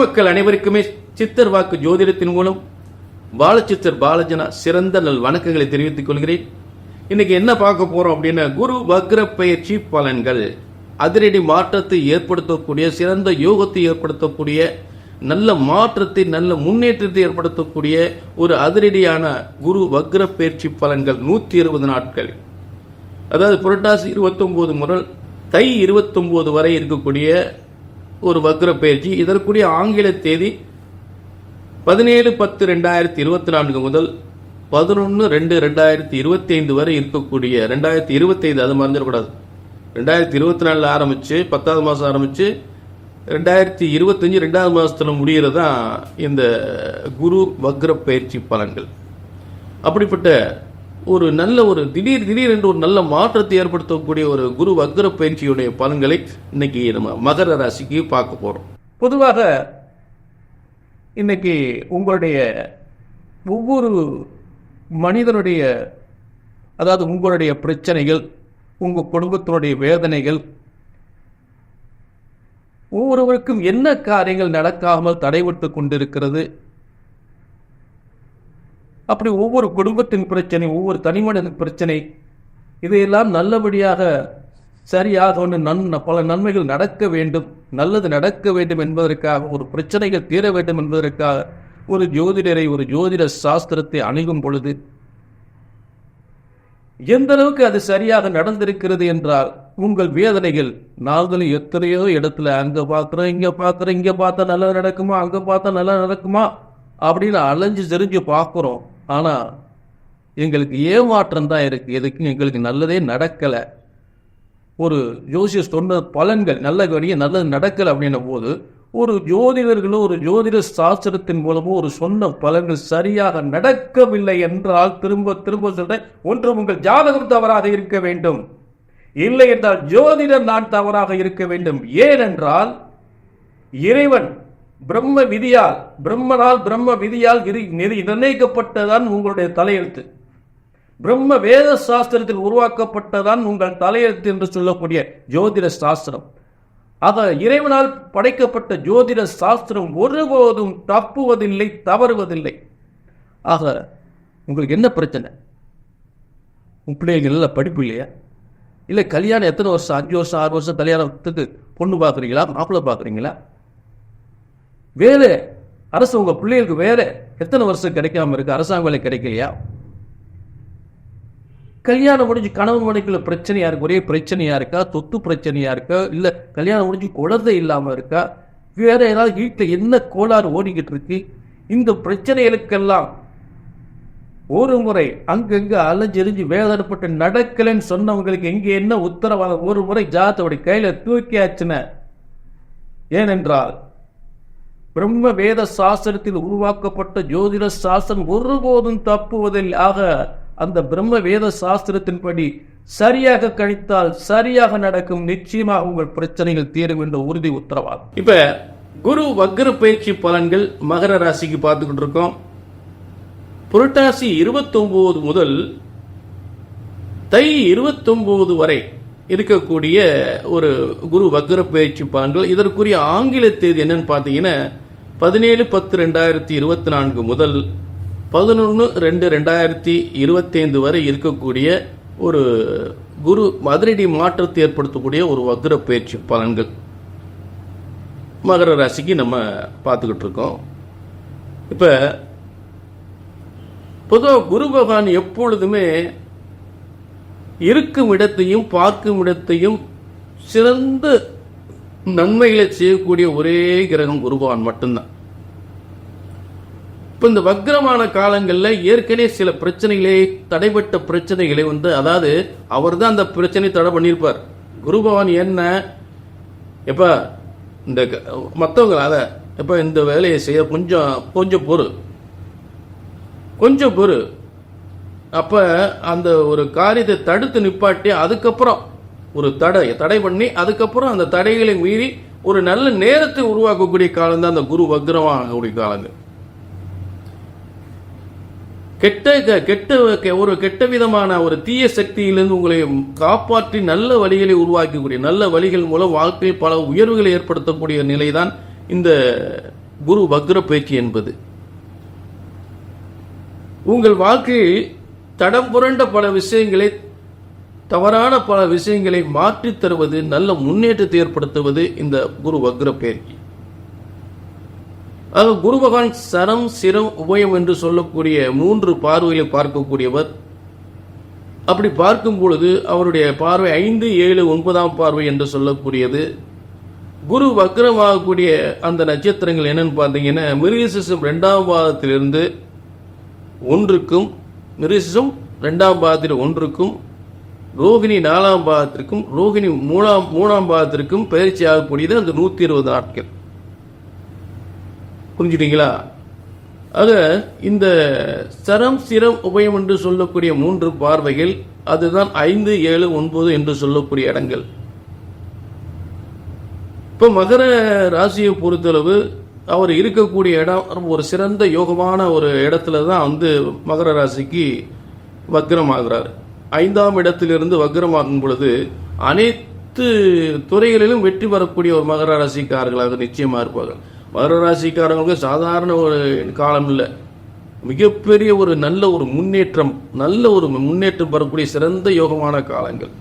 மக்கள் அனைவருக்குமே சித்தர் வாக்கு ஜோதிடத்தின் மூலம் பாலச்சித்தர் பாலஜனா சிறந்த நல் வணக்கங்களை தெரிவித்துக் கொள்கிறேன். இன்னைக்கு என்ன பார்க்க போறோம் அப்படின்னா குரு வக்ர பயிற்சி பலன்கள். அதிரடி மாற்றத்தை ஏற்படுத்தக்கூடிய சிறந்த யோகத்தை ஏற்படுத்தக்கூடிய நல்ல மாற்றத்தை நல்ல முன்னேற்றத்தை ஏற்படுத்தக்கூடிய ஒரு அதிரடியான குரு வக்ர பயிற்சி பலன்கள் நூத்தி இருபது நாட்கள். அதாவது புரட்டாசி 29 முதல் தை 29 வரை இருக்கக்கூடிய ஒரு வக்ர பயிற்சி இதற்குரிய ஆங்கில தேதி பதினேழு பத்து ரெண்டாயிரத்தி இருபத்தி நான்கு முதல் பதினொன்று ரெண்டு ரெண்டாயிரத்தி இருபத்தி ஐந்து வரை இருக்கக்கூடிய ரெண்டாயிரத்தி இருபத்தி ஐந்து அது மறந்துடக்கூடாது. ரெண்டாயிரத்தி இருபத்தி நாலில் ஆரம்பிச்சு பத்தாவது மாதம் ஆரம்பிச்சு ரெண்டாயிரத்தி இருபத்தஞ்சு ரெண்டாவது மாதத்தில் முடிகிறது தான் இந்த குரு வக்ர பயிற்சி பலன்கள். அப்படிப்பட்ட ஒரு நல்ல ஒரு திடீர் திடீர் என்று ஒரு நல்ல மாற்றத்தை ஏற்படுத்தக்கூடிய ஒரு குரு வக்ர பயிற்சியுடைய பலன்களை இன்னைக்கு நம்ம மகர ராசிக்கு பார்க்க போறோம். பொதுவாக இன்னைக்கு உங்களுடைய ஒவ்வொரு மனிதனுடைய அதாவது உங்களுடைய பிரச்சனைகள் உங்கள் குடும்பத்தினுடைய வேதனைகள் ஒவ்வொருவருக்கும் என்ன காரியங்கள் நடக்காமல் தடைபட்டு கொண்டிருக்கிறது? அப்படி ஒவ்வொரு குடும்பத்தின் பிரச்சனை ஒவ்வொரு தனிமனிதன் பிரச்சனை இதையெல்லாம் நல்லபடியாக சரியாக ஒன்று நன் பல நன்மைகள் நடக்க வேண்டும். நல்லது நடக்க வேண்டும் என்பதற்காக ஒரு பிரச்சனைகள் தீர வேண்டும் என்பதற்காக ஒரு ஜோதிடரை ஒரு ஜோதிட சாஸ்திரத்தை அணுகும் பொழுது எந்த அளவுக்கு அது சரியாக நடந்திருக்கிறது என்றால் உங்கள் வேதனைகள் நாங்களும் எத்தனையோ இடத்துல அங்கே பார்க்குறோம் இங்கே பார்க்குறோம் இங்கே பார்த்தா நல்லா நடக்குமா? அங்கே பார்த்தா நல்லா நடக்குமா? அப்படின்னு அலைஞ்சு தெரிஞ்சு பார்க்குறோம். ஆனா எங்களுக்கு ஏமாற்றம் தான் இருக்கு. எதுக்கும் எங்களுக்கு நல்லதே நடக்கல. ஒரு ஜோசியர் சொன்ன பலன்கள் நல்ல வழியே நல்லது நடக்கல அப்படின்ன போது ஒரு ஜோதிடர்களும் ஒரு ஜோதிட சாஸ்திரத்தின் மூலமோ ஒரு சொன்ன பலன்கள் சரியாக நடக்கவில்லை என்றால் திரும்ப திரும்ப சொல்றேன் ஒன்று உங்கள் ஜாதகம் தவறாக இருக்க வேண்டும். இல்லை என்றால் ஜோதிடர் நான் தவறாக இருக்க வேண்டும். ஏனென்றால் இறைவன் பிரம்ம விதியால் பிரம்மனால் பிரம்ம விதியால் விதி நிர்- நிர்ணயிக்கப்பட்டதான் உங்களுடைய தலையெழுத்து. பிரம்ம வேத சாஸ்திரத்தில் உருவாக்கப்பட்டதான் உங்கள் தலையெழுத்து என்று சொல்லக்கூடிய ஜோதிட சாஸ்திரம். ஆக இறைவனால் படைக்கப்பட்ட ஜோதிட சாஸ்திரம் ஒருபோதும் தப்புவதில்லை தவறுவதில்லை. ஆக உங்களுக்கு என்ன பிரச்சனை? உன் பிள்ளைகள் படிப்பு இல்லையா? இல்லை கல்யாணம் எத்தனை வருஷம்? அஞ்சு வருஷம் ஆறு வருஷம் கல்யாணத்துக்கு பொண்ணு பார்க்குறீங்களா? மாப்பிள்ளை பார்க்குறீங்களா? வேறு அரசு உங்கள் பிள்ளைகளுக்கு வேறு எத்தனை வருஷம் கிடைக்காம இருக்குது அரசாங்க வேலை கிடைக்கலையா? கல்யாணம் முடிஞ்சு கணவன் மனைக்குள்ள பிரச்சனையாக இருக்கு? ஒரே பிரச்சனையாக இருக்கா? தொத்து பிரச்சனையாக இருக்கா? இல்லை கல்யாணம் முடிஞ்சு குழந்தை இல்லாமல் இருக்கா? வேறு ஏதாவது வீட்டில் என்ன கோளாறு ஓடிக்கிட்டு இருக்கு? இந்த பிரச்சனைகளுக்கெல்லாம் ஒரு முறை அங்கங்கே அலைஞ்செறிஞ்சு வேதனைப்பட்டு நடக்கலைன்னு சொன்னவங்களுக்கு இங்கே என்ன உத்தரவாதம்? ஒரு முறை ஜாத்தோடைய கையில் தூக்கியாச்சுன ஏனென்றால் பிரம்ம வேத சாஸ்திரத்தில் உருவாக்கப்பட்ட ஜோதிட சாஸ்திரம் ஒருபோதும் தப்புவதில் ஆக அந்த பிரம்ம வேத சாஸ்திரத்தின்படி சரியாக கழித்தால் சரியாக நடக்கும். நிச்சயமாக உங்கள் பிரச்சனைகள் தீரும் என்ற உறுதி உத்தரவாதம். இப்ப குரு வக்ர பயிற்சி பலன்கள் மகர ராசிக்கு பார்த்துக்கிட்டு இருக்கோம் புரட்டாசி 29 முதல் தை 29 வரை இருக்கக்கூடிய ஒரு குரு வக்ர பயிற்சி பலன்கள் இதற்குரிய ஆங்கில தேதி என்னன்னு பார்த்தீங்கன்னா பதினேழு பத்து ரெண்டாயிரத்தி இருபத்தி நான்கு முதல் பதினொன்று ரெண்டு ரெண்டாயிரத்தி இருபத்தைந்து வரை இருக்கக்கூடிய ஒரு குரு மதுரடி மாற்றத்தை ஏற்படுத்தக்கூடிய ஒரு வக்ர பயிற்சி பலன்கள். மகர ராசிக்கு நம்ம பார்த்துக்கிட்டு இருக்கோம். இப்போ பொதுவாக குரு பகவான் எப்பொழுதுமே இருக்கும் இடத்தையும் பார்க்கும் இடத்தையும் சிறந்த நன்மைகளை செய்யக்கூடிய ஒரே கிரகம் குருபவான் மட்டும்தான். இப்போ இந்த வக்ரமான காலங்களில் ஏற்கனவே சில பிரச்சனைகளே தடைப்பட்ட பிரச்சனைகளை வந்து அதாவது அவர் தான் அந்த பிரச்சனை தடை பண்ணியிருப்பார். குருபவான் என்ன எப்ப இந்த மற்றவங்க அதை எப்போ இந்த வேலையை செய்ய கொஞ்சம் கொஞ்சம் பொறு. கொஞ்சம் பொறு. அப்ப அந்த ஒரு காரியத்தை தடுத்து நிப்பாட்டி அதுக்கப்புறம் ஒரு தடை தடை பண்ணி அதுக்கப்புறம் அந்த தடைகளை மீறி ஒரு நல்ல நேரத்தை உருவாக்கக்கூடிய காலம் தான் அந்த குரு வக்ரமாகக்கூடிய காலங்கள் கெட்ட க- கெட்ட கெ- ஒரு கெட்ட விதமான ஒரு தீய சக்தியிலிருந்து உங்களை காப்பாற்றி நல்ல வழிகளை உருவாக்கக்கூடிய நல்ல வழிகள் மூலம் வாழ்க்கையில் பல உயர்வுகளை ஏற்படுத்தக்கூடிய நிலைதான் இந்த குரு வக்ர பேச்சு என்பது. உங்கள் வாழ்க்கையில் தடம் புரண்ட பல விஷயங்களை தவறான பல விஷயங்களை மாற்றித் தருவது நல்ல முன்னேற்றத்தை ஏற்படுத்துவது இந்த குரு வக்ர பயிற்சி ஆக குரு பகவான் சரம் சிரம் உபயம் என்று சொல்லக்கூடிய மூன்று பார்வைகளை பார்க்கக்கூடியவர். அப்படி பார்க்கும் பொழுது அவருடைய பார்வை ஐந்து ஏழு ஒன்பதாம் பார்வை என்று சொல்லக்கூடியது. குரு வக்ரமாகக்கூடிய அந்த நட்சத்திரங்கள் என்னன்னு பார்த்தீங்கன்னா மிருகசிசம் ரெண்டாம் பாதத்திலிருந்து ஒன்றுக்கும் மிருகசிசம் ரெண்டாம் பாதத்தில் ஒன்றுக்கும் ரோகிணி நாலாம் பாதத்திற்கும் ரோகிணி மூணாம் மூணாம் பாதத்திற்கும் பயிற்சி ஆகக்கூடியது அந்த நூற்றி இருபது நாட்கள். புரிஞ்சுட்டீங்களா? ஆக இந்த சரம் சிரம் உபயம் என்று சொல்லக்கூடிய மூன்று பார்வைகள் அதுதான் ஐந்து ஏழு ஒன்பது என்று சொல்லக்கூடிய இடங்கள். இப்போ மகர ராசியை பொறுத்தளவு அவர் இருக்கக்கூடிய இடம் ஒரு சிறந்த யோகமான ஒரு இடத்துல தான் வந்து மகர ராசிக்கு வக்ரமாகிறார். ஐந்தாம் இடத்திலிருந்து வக்ரமாகும் பொழுது அனைத்து துறைகளிலும் வெற்றி பெறக்கூடிய ஒரு மகர ராசிக்காரர்களாக நிச்சயமாக இருப்பார்கள். மகர ராசிக்காரங்களுக்கு சாதாரண ஒரு காலம் இல்லை. மிகப்பெரிய ஒரு நல்ல ஒரு முன்னேற்றம் நல்ல ஒரு முன்னேற்றம் பெறக்கூடிய சிறந்த யோகமான காலங்கள்.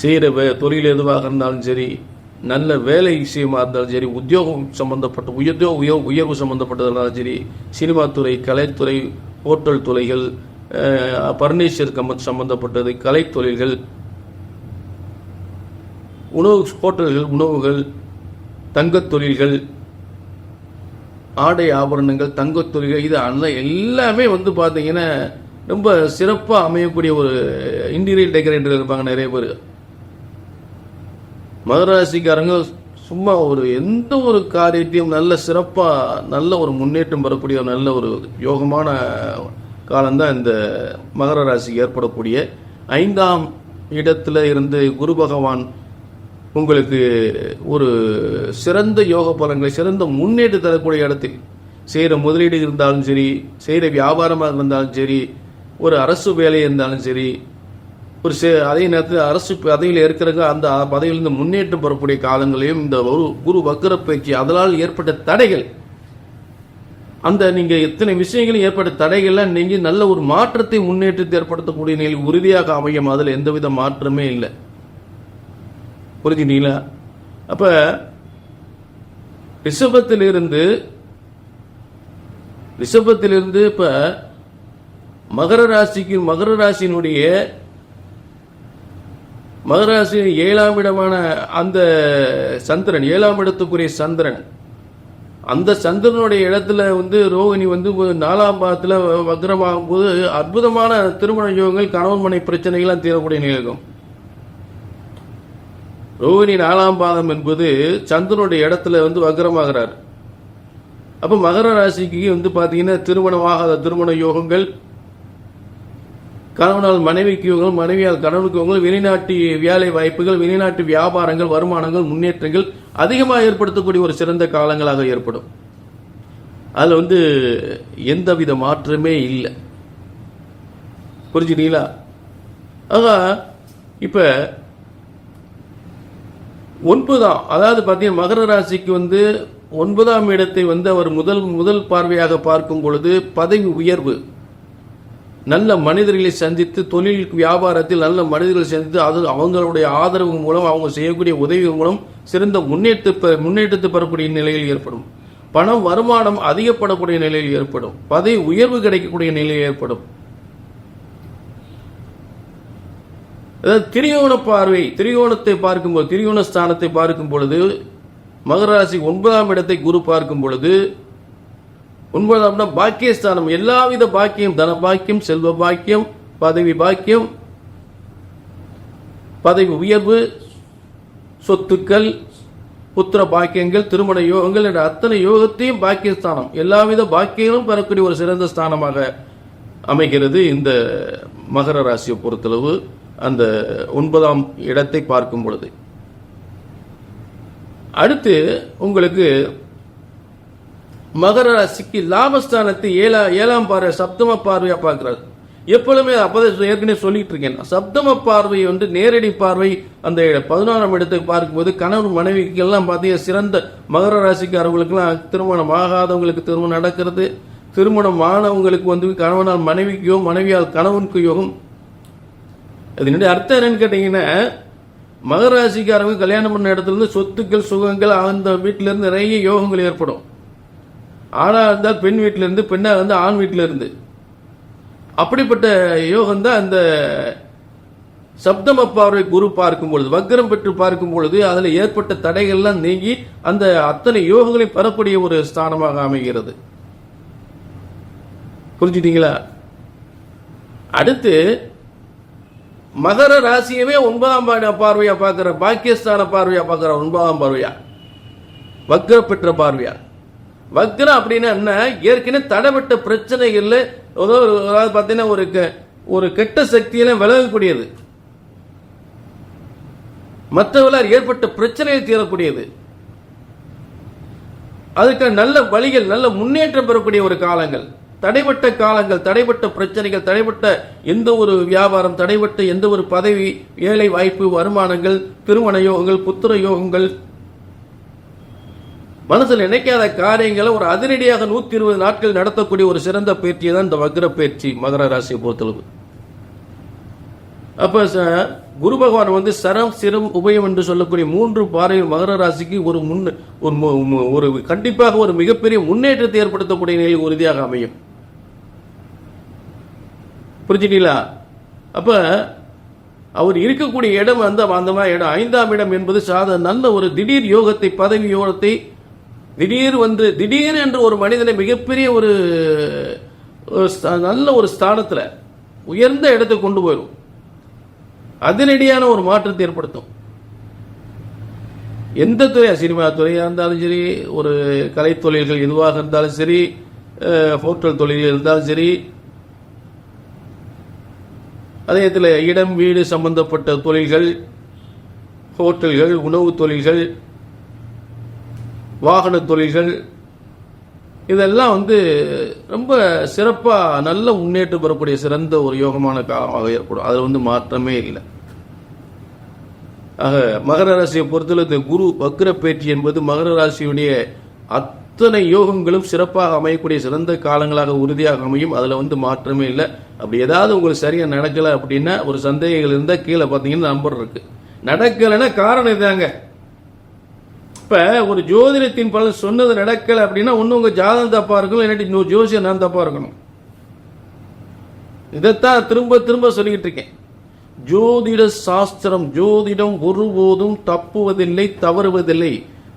செய்கிற வே தொழில் எதுவாக இருந்தாலும் சரி நல்ல வேலை விஷயமா இருந்தாலும் சரி உத்தியோகம் சம்பந்தப்பட்ட உயர்தோ உயர் உயர்வு சம்பந்தப்பட்டதாக இருந்தாலும் சரி சினிமா துறை கலைத்துறை ஹோட்டல் துறைகள் பர்னிச்சர் கம்ப சம்பந்தப்பட்டது கலைத்தொழில்கள் உணவு ஹோட்டல்கள் உணவுகள் தங்கத் தொழில்கள் ஆடை ஆபரணங்கள் தங்கத் தொழில்கள் இது அந்த எல்லாமே வந்து பார்த்தீங்கன்னா ரொம்ப சிறப்பாக அமையக்கூடிய ஒரு இன்டீரியர் டெக்கரேட்டர் இருப்பாங்க நிறைய பேர். மகராசிக்காரங்க சும்மா ஒரு எந்த ஒரு காரியத்தையும் நல்ல சிறப்பாக நல்ல ஒரு முன்னேற்றம் பெறக்கூடிய ஒரு நல்ல ஒரு யோகமான காலம்தான் இந்த மகர ராசிக்கு ஏற்படக்கூடிய. ஐந்தாம் இடத்துல இருந்து குரு பகவான் உங்களுக்கு ஒரு சிறந்த யோக பலன்களை சிறந்த முன்னேற்றம் தரக்கூடிய இடத்தில் செய்கிற முதலீடு இருந்தாலும் சரி செய்கிற வியாபாரமாக இருந்தாலும் சரி ஒரு அரசு வேலை இருந்தாலும் சரி ஒரு சே- அதே நேரத்தில் அரசு பதவியில் இருக்கிறவங்க அந்த பதவியிலிருந்து முன்னேற்றம் பெறக்கூடிய காலங்களையும் இந்த ஒரு குரு வக்கர பயிற்சி அதனால் ஏற்பட்ட தடைகள். அந்த நீங்க எத்தனை விஷயங்களும் ஏற்பட்ட தடைகள்லாம் நீங்க நல்ல ஒரு மாற்றத்தை முன்னேற்றத்தை ஏற்படுத்தக்கூடிய நிலையில் உறுதியாக அமையும். அதில் எந்தவித மாற்றமே இல்லை. புரிஞ்சுட்டீங்களா அப்ப ரிஷபத்திலிருந்து ரிஷபத்திலிருந்து இப்ப மகர ராசிக்கு மகர ராசியினுடைய மகராசியின் ஏழாம் இடமான அந்த சந்திரன் ஏழாம் இடத்துக்குரிய சந்திரன். அந்த சந்திரனுடைய இடத்துல வந்து ரோகிணி வந்து நாலாம் பாதத்தில் வக்ரமாகும் போது அற்புதமான திருமண யோகங்கள் கணவன் மனை பிரச்சனைகள்லாம் தீரக்கூடிய நிலையம் ரோகிணி நாலாம் பாதம் என்பது சந்திரனுடைய இடத்துல வந்து வக்ரமாகிறார். அப்ப மகர ராசிக்கு வந்து பாத்தீங்கன்னா திருமணமாகாத திருமண யோகங்கள் கணவனால் மனைவிக்கு யோகங்கள் மனைவியால் கணவனுக்கு இவங்களும் வெளிநாட்டு வேலை வாய்ப்புகள் வெளிநாட்டு வியாபாரங்கள் வருமானங்கள் முன்னேற்றங்கள் அதிகமாக ஏற்படுத்தக்கூடிய ஒரு சிறந்த காலங்களாக ஏற்படும். அதில் வந்து எந்தவித மாற்றமே இல்லை. புரிஞ்சுட்டீங்களா ஆக இப்ப ஒன்பதாம் அதாவது பார்த்தீங்கன்னா மகர ராசிக்கு வந்து ஒன்பதாம் இடத்தை வந்து அவர் முதல் முதல் பார்வையாக பார்க்கும் பொழுது பதவி உயர்வு. நல்ல மனிதர்களை சந்தித்து தொழில் வியாபாரத்தில் நல்ல மனிதர்களை சந்தித்து அது அவங்களுடைய ஆதரவு மூலம் அவங்க செய்யக்கூடிய உதவி மூலம் சிறந்த முன்னேற்ற பெ- முன்னேற்றத்தை பெறக்கூடிய நிலையில் ஏற்படும். பணம் வருமானம் அதிகப்படக்கூடிய நிலையில் ஏற்படும். பதவி உயர்வு கிடைக்கக்கூடிய நிலையில் ஏற்படும். அதாவது திரியோண பார்வை திரியோணத்தை பார்க்கும்போது திரியோண ஸ்தானத்தை பார்க்கும் பொழுது மகராசி ஒன்பதாம் இடத்தை குரு பார்க்கும் பொழுது ஒன்பதாம் இடம் பாக்கியஸ்தானம். எல்லாவித பாக்கியம் தன பாக்கியம் செல்வ பாக்கியம் பதவி பாக்கியம் பதவி உயர்வு சொத்துக்கள் புத்திர பாக்கியங்கள் திருமண யோகங்கள் என்ற அத்தனை யோகத்தையும் பாக்கியஸ்தானம். எல்லாவித பாக்கியங்களும் பெறக்கூடிய ஒரு சிறந்த ஸ்தானமாக அமைகிறது இந்த மகர ராசியை பொறுத்தளவு. அந்த ஒன்பதாம் இடத்தை பார்க்கும் பொழுது. அடுத்து உங்களுக்கு மகர ராசிக்கு லாபஸ்தானத்தை ஏழா ஏழாம் பார்வை சப்தம பார்வையா பார்க்கிறார். எப்பொழுதுமே அப்போதான் ஏற்கனவே சொல்லிட்டு இருக்கேன். சப்தம பார்வை வந்து நேரடி பார்வை. அந்த பதினாறாம் இடத்தை பார்க்கும்போது கணவன் மனைவிக்கெல்லாம் பார்த்தீங்கன்னா சிறந்த மகர ராசிக்காரவங்களுக்கெல்லாம் திருமணம் ஆகாதவங்களுக்கு திருமணம் நடக்கிறது. திருமணம் ஆனவங்களுக்கு வந்து கணவனால் மனைவிக்கு யோகம் மனைவியால் கணவனுக்கு யோகம். அதனுடைய அர்த்தம் என்னன்னு கேட்டீங்கன்னா மகர ராசிக்காரங்க கல்யாணம் பண்ண இடத்துல இருந்து சொத்துக்கள் சுகங்கள் அந்த வீட்டிலிருந்து நிறைய யோகங்கள் ஏற்படும். ஆணாக இருந்தால் பெண் வீட்டிலேருந்து இருந்து பெண்ணா வந்து ஆண் வீட்டில் இருந்து. அப்படிப்பட்ட யோகம் தான் அந்த சப்தம பார்வை குரு பார்க்கும் பொழுது வக்ரம் பெற்று பார்க்கும் பொழுது அதில் ஏற்பட்ட தடைகள்லாம் நீங்கி அந்த அத்தனை யோகங்களை பெறக்கூடிய ஒரு ஸ்தானமாக அமைகிறது. புரிஞ்சுட்டீங்களா? அடுத்து மகர ராசியவே ஒன்பதாம் பாட பார்வையா பார்க்கிற பாக்கியஸ்தான பார்வையா பார்க்கிற ஒன்பதாம் பார்வையா? வக்ர பெற்ற பார்வையா? வக்ரம் அப்படின்னா என்ன? ஏற்கனவே தடைப்பட்ட பிரச்சனைகள்ல ஏதோ ஒரு- அதாவது பார்த்தீங்கன்னா ஒரு கெ- ஒரு கெட்ட சக்தியில விலகக்கூடியது. மற்றவர்களால் ஏற்பட்ட பிரச்சனையை தீரக்கூடியது. அதுக்கு நல்ல வழிகள் நல்ல முன்னேற்றம் பெறக்கூடிய ஒரு காலங்கள். தடைப்பட்ட காலங்கள் தடைப்பட்ட பிரச்சனைகள் தடைப்பட்ட எந்த ஒரு வியாபாரம் தடைப்பட்ட எந்த ஒரு பதவி ஏழை வாய்ப்பு வருமானங்கள் திருமண யோகங்கள் புத்திர யோகங்கள் மனசில் நினைக்காத காரியங்களை ஒரு அதிரடியாக நூத்தி இருபது நாட்கள் நடத்தக்கூடிய ஒரு சிறந்த பயிற்சி தான் இந்த வக்ர பயிற்சி மகர ராசியை பொறுத்தளவு. அப்ப ச- குரு பகவான் வந்து சரம் சிரம் உபயம் என்று சொல்லக்கூடிய மூன்று பாறை மகர ராசிக்கு ஒரு முன் ஒரு கண்டிப்பாக ஒரு மிகப்பெரிய முன்னேற்றத்தை ஏற்படுத்தக்கூடிய நிலையில் உறுதியாக அமையும். புரிஞ்சுட்டீங்களா? அப்ப அவர் இருக்கக்கூடிய இடம் வந்து அந்த மாதிரி இடம் ஐந்தாம் இடம் என்பது சாத நல்ல ஒரு திடீர் யோகத்தை பதவி யோகத்தை திடீர் வந்து திடீர் என்று ஒரு மனிதனை மிகப்பெரிய ஒரு ஸ்த- நல்ல ஒரு ஸ்தானத்தில் உயர்ந்த இடத்துக்கு கொண்டு போயிடும் அதிரடியான ஒரு மாற்றத்தை ஏற்படுத்தும். எந்த துறையா சினிமா துறையாக இருந்தாலும் சரி ஒரு கலை தொழில்கள் எதுவாக இருந்தாலும் சரி ஹோட்டல் தொழில் இருந்தாலும் சரி அதே இதில் இடம் வீடு சம்பந்தப்பட்ட தொழில்கள் ஹோட்டல்கள் உணவு தொழில்கள் வாகன தொழில்கள் இதெல்லாம் வந்து ரொம்ப சிறப்பாக நல்ல முன்னேற்றம் பெறக்கூடிய சிறந்த ஒரு யோகமான காலமாக ஏற்படும். அதில் வந்து மாற்றமே இல்லை. ஆக மகர ராசியை பொறுத்தவரை இந்த குரு வக்ர பேச்சு என்பது மகர ராசியுடைய அத்தனை யோகங்களும் சிறப்பாக அமையக்கூடிய சிறந்த காலங்களாக உறுதியாக அமையும். அதில் வந்து மாற்றமே இல்லை. அப்படி ஏதாவது உங்களுக்கு சரியாக நடக்கலை அப்படின்னா ஒரு சந்தேகங்கள் இருந்தால் கீழே பார்த்தீங்கன்னா நம்பர் இருக்குது நடக்கலைன்னா காரணம் இதாங்க. இப்ப ஒரு ஜோதிடத்தின் பலன் சொன்னது நடக்கல அப்படின்னா ஒண்ணு உங்க ஜாதகம் தப்பா இருக்கணும் இல்லாட்டி இன்னொரு ஜோசியம் நான் தப்பா இருக்கணும். இதைத்தான் திரும்ப திரும்ப சொல்லிக்கிட்டு இருக்கேன். ஜோதிட சாஸ்திரம் ஜோதிடம் ஒருபோதும் தப்புவதில்லை தவறுவதில்லை.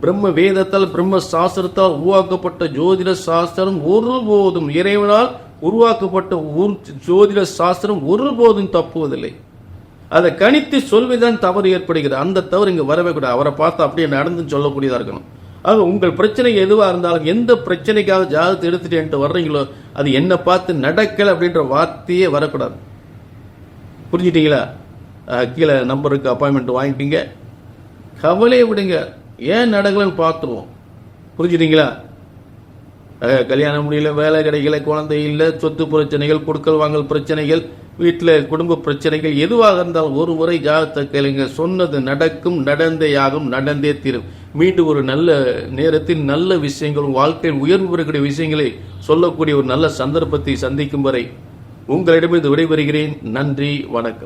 பிரம்ம வேதத்தால் பிரம்ம சாஸ்திரத்தால் உருவாக்கப்பட்ட ஜோதிட சாஸ்திரம் ஒருபோதும் இறைவனால் உருவாக்கப்பட்ட ஜோதிட சாஸ்திரம் ஒருபோதும் தப்புவதில்லை. அதை கணித்து சொல்வதுதான் தவறு ஏற்படுகிறது. அந்த தவறு இங்க வரவே கூடாது. அவரை பார்த்து அப்படியே நடந்துன்னு சொல்லக்கூடியதா இருக்கணும். ஆக உங்கள் பிரச்சனை எதுவா இருந்தாலும் எந்த பிரச்சனைக்காக ஜாதகத்தை எடுத்துட்டேன்ட்டு வர்றீங்களோ அது என்ன பார்த்து நடக்கல அப்படின்ற வார்த்தையே வரக்கூடாது. புரிஞ்சிட்டீங்களா? கீழே நம்பருக்கு அப்பாயின்மெண்ட் வாங்கிட்டீங்க. கவலையை விடுங்க. ஏன் நடக்கலன்னு பார்த்துருவோம். புரிஞ்சுட்டீங்களா? கல்யாணம் முடியல வேலை கிடைக்கல குழந்தை இல்லை சொத்து பிரச்சனைகள் கொடுக்கல் வாங்கல் பிரச்சனைகள் வீட்டில் குடும்ப பிரச்சனைகள் எதுவாக இருந்தாலும் ஒரு முறை ஜாதகத்தை கேளுங்க. சொன்னது நடக்கும் நடந்தே ஆகும் நடந்தே தீரும். மீண்டும் ஒரு நல்ல நேரத்தில் நல்ல விஷயங்களும் வாழ்க்கையில் உயர்வு பெறக்கூடிய விஷயங்களை சொல்லக்கூடிய ஒரு நல்ல சந்தர்ப்பத்தை சந்திக்கும் வரை உங்களிடமிருந்து விடைபெறுகிறேன். நன்றி வணக்கம்.